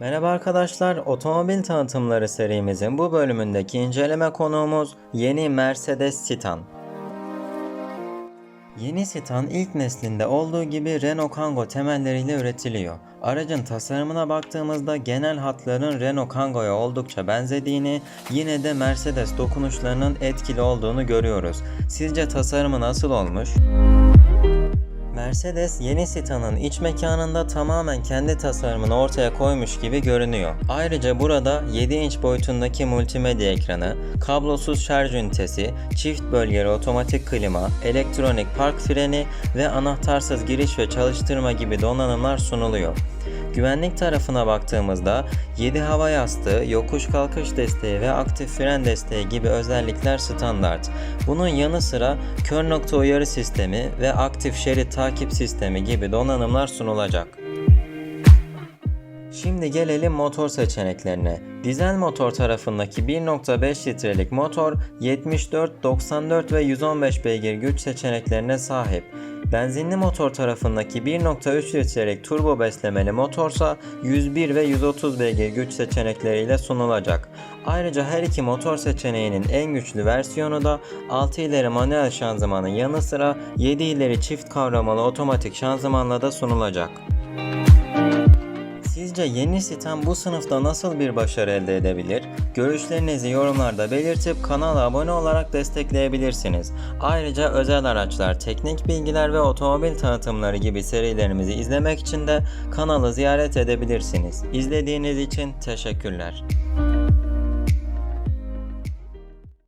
Merhaba arkadaşlar, otomobil tanıtımları serimizin bu bölümündeki inceleme konuğumuz yeni Mercedes Citan. Yeni Citan ilk neslinde olduğu gibi Renault Kangoo temelleriyle üretiliyor. Aracın tasarımına baktığımızda genel hatların Renault Kangoo'ya oldukça benzediğini, yine de Mercedes dokunuşlarının etkili olduğunu görüyoruz. Sizce tasarımı nasıl olmuş? Mercedes yeni Citan'ın iç mekanında tamamen kendi tasarımını ortaya koymuş gibi görünüyor. Ayrıca burada 7 inç boyutundaki multimedya ekranı, kablosuz şarj ünitesi, çift bölgeli otomatik klima, elektronik park freni ve anahtarsız giriş ve çalıştırma gibi donanımlar sunuluyor. Güvenlik tarafına baktığımızda 7 hava yastığı, yokuş kalkış desteği ve aktif fren desteği gibi özellikler standart. Bunun yanı sıra kör nokta uyarı sistemi ve aktif şerit takip sistemi gibi donanımlar sunulacak. Şimdi gelelim motor seçeneklerine. Dizel motor tarafındaki 1.5 litrelik motor 74, 94 ve 115 beygir güç seçeneklerine sahip. Benzinli motor tarafındaki 1.3 litrelik turbo beslemeli motorsa 101 ve 130 beygir güç seçenekleriyle sunulacak. Ayrıca her iki motor seçeneğinin en güçlü versiyonu da 6 ileri manuel şanzımanın yanı sıra 7 ileri çift kavramalı otomatik şanzımanla da sunulacak. Sizce yeni Citan bu sınıfta nasıl bir başarı elde edebilir? Görüşlerinizi yorumlarda belirtip kanala abone olarak destekleyebilirsiniz. Ayrıca özel araçlar, teknik bilgiler ve otomobil tanıtımları gibi serilerimizi izlemek için de kanalı ziyaret edebilirsiniz. İzlediğiniz için teşekkürler.